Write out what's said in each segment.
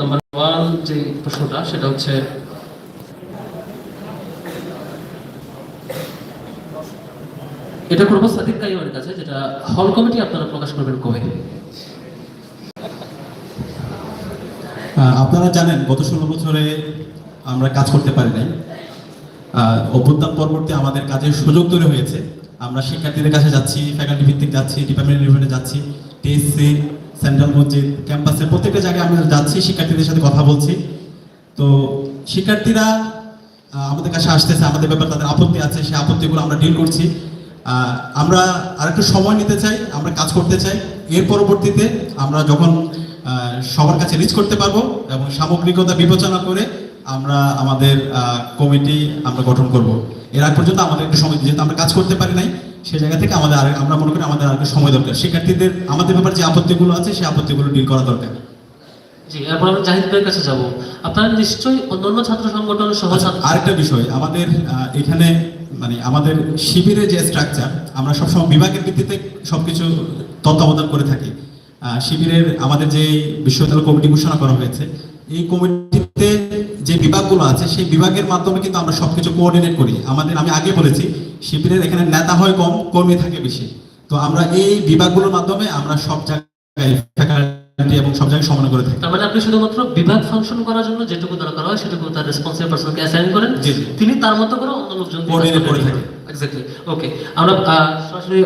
Number one যে প্রশ্নটা, সেটা হচ্ছে, এটা করব সাদিক কাছে, যেটা হল কমিটি আপনারা প্রকাশ করবেন কবে? আপনারা জানেন, গত ষোলো বছরে আমরা কাজ করতে পারি নাই। অভ্যুত্থান পরবর্তী আমাদের কাজের সুযোগ তৈরি হয়েছে। আমরা শিক্ষার্থীদের কাছে যাচ্ছি ফ্যাকাল্টি ভিত্তিক যাচ্ছি ডিপার্টমেন্ট যাচ্ছি সেন্ট্রাল মসজিদ, ক্যাম্পাসের প্রত্যেকটা জায়গায় আমরা যাচ্ছি, শিক্ষার্থীদের সাথে কথা বলছি। তো শিক্ষার্থীরা আমাদের কাছে আসতেছে, আমাদের ব্যাপারে তাদের আপত্তি আছে, সেই আপত্তিগুলো আমরা ডিল করছি। আমরা আরেকটু সময় নিতে চাই, আমরা কাজ করতে চাই। এর পরবর্তীতে আমরা যখন সবার কাছে রিচ করতে পারব এবং সামগ্রিকতা বিবেচনা করে আমরা আমাদের কমিটি আমরা গঠন করব। এর আগ পর্যন্ত আমাদের একটু সময় যেহেতু আমরা কাজ করতে পারি নাই সেই জায়গা থেকে আমাদের আর আমরা মনে করি আমাদের আর সময় দরকার। শিক্ষার্থীদের আমাদের ব্যাপারে যে আপত্তিগুলো আছে সেই আপত্তিগুলো ডিল করা দরকার। জি এরপর আমরা জাহিদ ভাইয়ের কাছে যাব। আপনারা নিশ্চয়ই অন্যান্য ছাত্র সংগঠন সহ আরেকটা বিষয় আমাদের এখানে মানে আমাদের শিবিরের যে স্ট্রাকচার আমরা সবসময় বিভাগের ভিত্তিতে সবকিছু তত্ত্বাবধান করে থাকি। শিবিরের আমাদের যে বিশ্ববিদ্যালয় কমিটি ঘোষণা করা হয়েছে এই কমিটিতে যে বিভাগগুলো আছে সেই বিভাগের মাধ্যমে কিন্তু আমরা সবকিছু কোঅর্ডিনেট করি। আমাদের আমি আগে বলেছি শিবিরের এখানে নেতা হয় কম কর্মী থাকে বেশি। তো আমরা এই বিভাগগুলোর মাধ্যমে আমরা সব জায়গায় এবং সব জায়গায় সমান করে থাকি। তার মানে আপনি শুধুমাত্র বিভাগ ফাংশন করার জন্য যেটুকু দরকার হয় সেটুকু তার রেসপন্সিবল পার্সনকে অ্যাসাইন করেন। তিনি তার মতো করে অন্য লোকজন Coordinate করে থাকেন। এক্স্যাক্টলি ওকে আমরা সরাসরি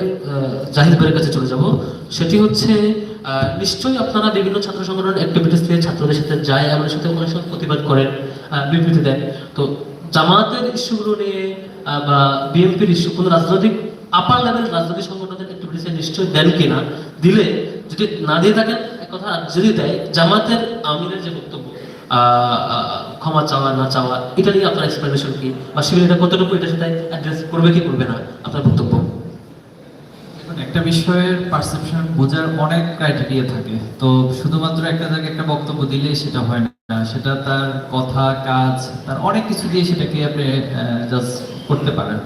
জাহিদ ভাইয়ের কাছে চলে যাব। সেটি হচ্ছে নিশ্চয়ই আপনারা বিভিন্ন ছাত্র সংগঠন অ্যাক্টিভিটিস থেকে ছাত্রদের সাথে যায় আমাদের সাথে অনেক সময় প্রতিবাদ করেন বিবৃতি দেন। তো জামাতের ইস্যুগুলো নিয়ে বা বিএনপির ইস্যু, কোনো রাজনৈতিক আপার লেভেল রাজনৈতিক সংগঠনের অ্যাক্টিভিটিসে নিশ্চয়ই দেন কিনা, দিলে যদি না দিয়ে থাকেন, এক কথা যদি দেয়, জামাতের আমিরের যে বক্তব্য ক্ষমা চাওয়া, না চাওয়া, এটা নিয়ে আপনার এক্সপ্লেনেশন কি? বা শিবির এটা কতটুকু এটার সাথে অ্যাড্রেস করবে কি করবে না? আপনার বক্তব্য। একটা বিষয়ের পারসেপশন বোঝার অনেক ক্রাইটেরিয়া থাকে। তো শুধুমাত্র একটা জায়গায় একটা বক্তব্য দিলে সেটা হয় না। সেটা তার কথা, কাজ, তার অনেক কিছু দিয়ে সেটাকে আপনি জাস্ট করতে পারেন।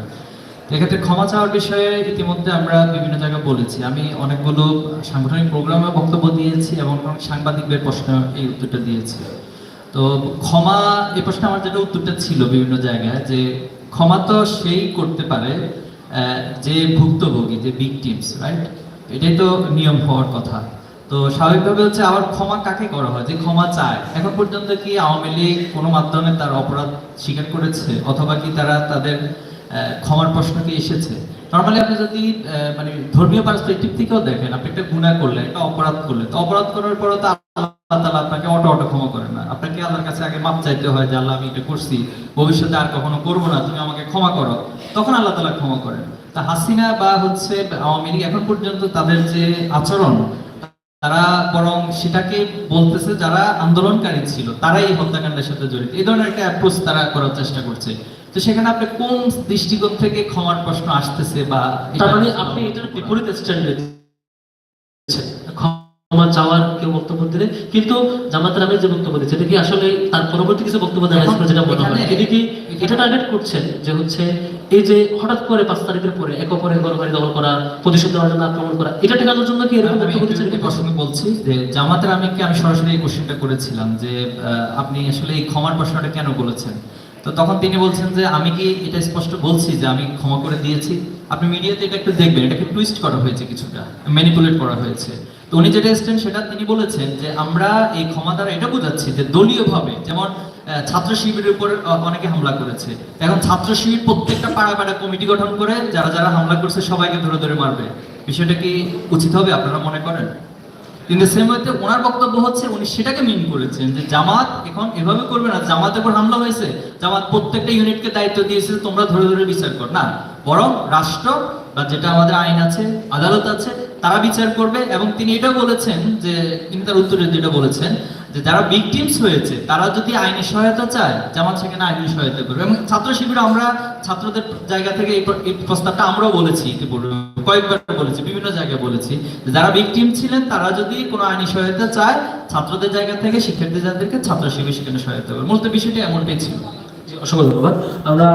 এক্ষেত্রে ক্ষমা চাওয়ার বিষয়ে ইতিমধ্যে আমরা বিভিন্ন জায়গায় বলেছি। আমি অনেকগুলো সাংগঠনিক প্রোগ্রামে বক্তব্য দিয়েছি এবং সাংবাদিকদের প্রশ্ন এই উত্তরটা দিয়েছি। তো ক্ষমা, এই প্রশ্নে আমার যেটা উত্তরটা ছিল বিভিন্ন জায়গায় যে ক্ষমা তো সেই করতে পারে যে ভুক্তভোগী, যে ভিকটিমস রাইট এটাই তো নিয়ম হওয়ার কথা। তো স্বাভাবিকভাবে হচ্ছে আবার ক্ষমা কাকে করা হয়? যে ক্ষমা চায়। এখন পর্যন্ত কি আওয়ামী লীগ কোনো মাধ্যমে তার অপরাধ স্বীকার করেছে? অথবা কি তারা তাদের ক্ষমার প্রশ্ন কি এসেছে? নর্মালি আপনি যদি মানে ধর্মীয় পার্সপেক্টিভ থেকেও দেখেন, আপনি একটা গুণা করলেন, একটা অপরাধ করলেন, তো অপরাধ করার পরে তো আল্লাহ তাআলা আপনাকে অটো অটো ক্ষমা করেন না। আপনাকে আল্লাহর কাছে আগে মাপ চাইতে হয় যে আল্লাহ আমি এটা করছি। ভবিষ্যতে আর কখনো করব না। তুমি আমাকে ক্ষমা করো। তখন আল্লাহ তাআলা ক্ষমা করেন। তা হাসিনা বা হচ্ছে আওয়ামী লীগ এখন পর্যন্ত তাদের যে আচরণ তারা বরং সেটাকে বলতেছে যারা আন্দোলনকারী ছিল তারাই এই হত্যাকাণ্ডের সাথে জড়িত। এই ধরনের একটা অ্যাপ্রোচ তারা করার চেষ্টা করছে। তো সেখানে আপনি কোন দৃষ্টিকোণ থেকে ক্ষমার প্রশ্ন আসতেছে বা মানে আপনি এটার বিপরীত স্ট্যান্ড ক্ষমা চাওয়ার কেউ বক্তব্য দিলে। কিন্তু জামাতের আমি যে বক্তব্য দিচ্ছে এটা কি আসলে তার পরবর্তী কিছু বক্তব্য দেওয়া যেটা মনে হয় এটা কি এটা টার্গেট করছেন যে হচ্ছে এই যে হঠাৎ করে পাঁচ তারিখের পরে এক দখল করা প্রতিশোধ দেওয়ার জন্য আক্রমণ করা এটা ঠেকানোর জন্য কি এরকম বক্তব্য দিচ্ছেন প্রসঙ্গে বলছি যে জামাতের আমি সরাসরি এই কোশ্চেনটা করেছিলাম যে আপনি আসলে এই ক্ষমার প্রশ্নটা কেন বলেছেন তো তখন তিনি বলছেন যে আমি কি এটা স্পষ্ট বলছি যে আমি ক্ষমা করে দিয়েছি? আপনি মিডিয়াতে এটা একটু দেখবেন এটাকে টুইস্ট করা হয়েছে কিছুটা ম্যানিপুলেট করা হয়েছে। তো উনি যেটা এসছেন সেটা তিনি বলেছেন যে আমরা এই ক্ষমা দ্বারা এটা বোঝাচ্ছি যে দলীয়ভাবে, যেমন ছাত্র শিবিরের উপর অনেকে হামলা করেছে। এখন ছাত্র শিবির প্রত্যেকটা পাড়া পাড়া কমিটি গঠন করে যারা যারা হামলা করছে সবাইকে ধরে ধরে মারবে। বিষয়টা কি উচিত হবে, আপনারা মনে করেন? কিন্তু সেম ওয়েতে ওনার বক্তব্য হচ্ছে, উনি সেটাকে মিন করেছেন যে জামাত এখন এভাবে করবে না, জামাতের উপর হামলা হয়েছে। জামাত প্রত্যেকটা ইউনিটকে দায়িত্ব দিয়েছে, তোমরা ধরে ধরে বিচার কর। না, বরং রাষ্ট্র বা যেটা আমাদের আইন আছে, আদালত আছে তারা বিচার করবে এবং তিনি এটাও বলেছেন যে, তিনি তার উত্তরে যেটা বলেছেন, যে যারা ভিকটিমস হয়েছে, তারা যদি আইনি সহায়তা চায়, জামাত সেখানে আইনি সহায়তা করবে। এবং ছাত্র শিবির আমরা, ছাত্রদের জায়গা থেকে এই প্রস্তাবটা আমরাও বলেছি কয়েকবার বলেছি, বিভিন্ন জায়গায় বলেছি যারা ভিকটিম ছিলেন, তারা যদি কোনো আইনি সহায়তা চায়, ছাত্রদের জায়গা থেকে শিক্ষার্থীদেরকে ছাত্র শিবির সেখানে সহায়তা করবে। মূলত বিষয়টা এমনটাই ছিল। অসংখ্য ধন্যবাদ। আমরা